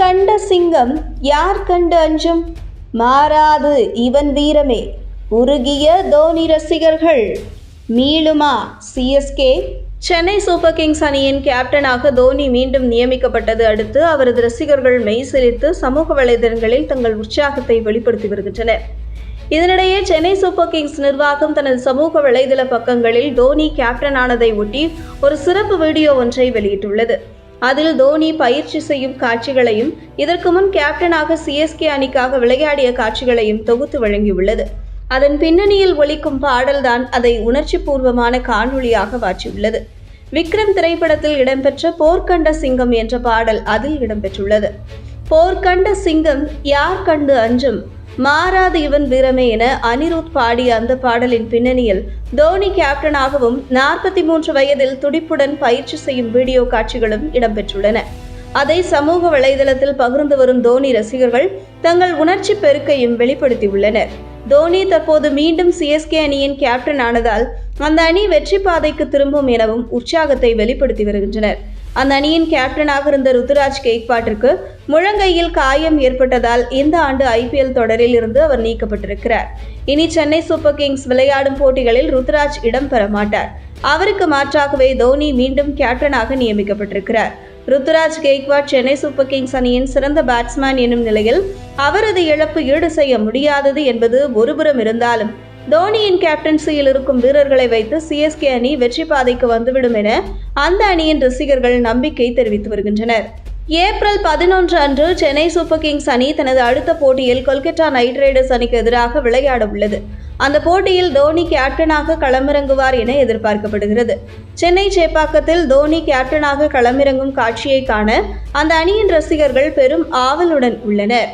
கண்ட சிங்கம் யார் கண்டு அஞ்சும்? மாறாது இவன் வீரமே. உருகிய தோனி ரசிகர்கள். மீளுமா சிஎஸ்கே சென்னை சூப்பர் கிங்ஸ் அணியின் கேப்டனாக தோனி மீண்டும் நியமிக்கப்பட்டது அடுத்து அவரது ரசிகர்கள் மெய்சிலித்து சமூக வலைதளங்களில் தங்கள் உற்சாகத்தை வெளிப்படுத்தி வருகின்றனர். இதனிடையே சென்னை சூப்பர் கிங்ஸ் நிர்வாகம் தனது சமூக வலைதள பக்கங்களில் தோனி கேப்டன் ஆனதை ஒட்டி ஒரு சிறப்பு வீடியோ ஒன்றை வெளியிட்டுள்ளது. அதில் தோனி பயிற்சி செய்யும் காட்சிகளையும் இதற்கு முன் கேப்டனாக சிஎஸ்கே அணிக்காக விளையாடிய காட்சிகளையும் தொகுத்து வழங்கியுள்ளது. அதன் பின்னணியில் ஒலிக்கும் பாடல்தான் அதை உணர்ச்சி பூர்வமான காணொளியாக மாற்றியுள்ளது. விக்ரம் திரைப்படத்தில் இடம்பெற்ற போர்க்கண்ட சிங்கம் என்ற பாடல் அதில் இடம்பெற்றுள்ளது. போர்க்கண்ட சிங்கம் யார் கண்டு அஞ்சும்? மாறாது இவன் வீரமே என அனிருத் பாடிய அந்த பாடலின் பின்னணியில் தோனி கேப்டனாகவும் நாற்பத்தி மூன்று வயதில் துடிப்புடன் பயிற்சி செய்யும் வீடியோ காட்சிகளும் இடம்பெற்றுள்ளன. அதை சமூக வலைதளத்தில் பகிர்ந்து வரும் தோனி ரசிகர்கள் தங்கள் உணர்ச்சி பெருக்கையும் வெளிப்படுத்தியுள்ளனர். தோனி தற்போது மீண்டும் சிஎஸ்கே அணியின் கேப்டன் ஆனதால் அந்த அணி வெற்றி பாதைக்கு திரும்பும் எனவும் உற்சாகத்தை வெளிப்படுத்தி வருகின்றனர். அந்த அணியின் கேப்டனாக இருந்த ருத்துராஜ் கேக்பாட்டிற்கு முழங்கையில் காயம் ஏற்பட்டதால் இந்த ஆண்டு ஐபிஎல் தொடரில் இருந்து அவர் நீக்கப்பட்டிருக்கிறார். இனி சென்னை சூப்பர் கிங்ஸ் விளையாடும் போட்டிகளில் ருத்ராஜ் இடம்பெற மாட்டார். அவருக்கு மாற்றாகவே தோனி மீண்டும் கேப்டனாக நியமிக்கப்பட்டிருக்கிறார். ருத்துராஜ் கெய்க்வாட் சென்னை சூப்பர் கிங்ஸ் அணியின் சிறந்த பேட்ஸ்மேன் எனும் நிலையில் அவரது இழப்பு ஈடு செய்ய முடியாதது என்பது ஒருபுறம் இருந்தாலும் தோனியின் கேப்டன்சியில் இருக்கும் வீரர்களை வைத்து சிஎஸ்கே அணி வெற்றி பாதைக்கு வந்துவிடும் என அந்த அணியின் ரசிகர்கள் நம்பிக்கை தெரிவித்து வருகின்றனர். ஏப்ரல் பதினொன்று அன்று சென்னை சூப்பர் கிங்ஸ் அணி தனது அடுத்த போட்டியில் கொல்கத்தா நைட் ரைடர்ஸ் அணிக்கு எதிராக விளையாட உள்ளது. அந்த போட்டியில் தோனி கேப்டனாக களமிறங்குவார் என எதிர்பார்க்கப்படுகிறது. சென்னை சேப்பாக்கத்தில் தோனி கேப்டனாக களமிறங்கும் காட்சியை காண அந்த அணியின் ரசிகர்கள் பெரும் ஆவலுடன் உள்ளனர்.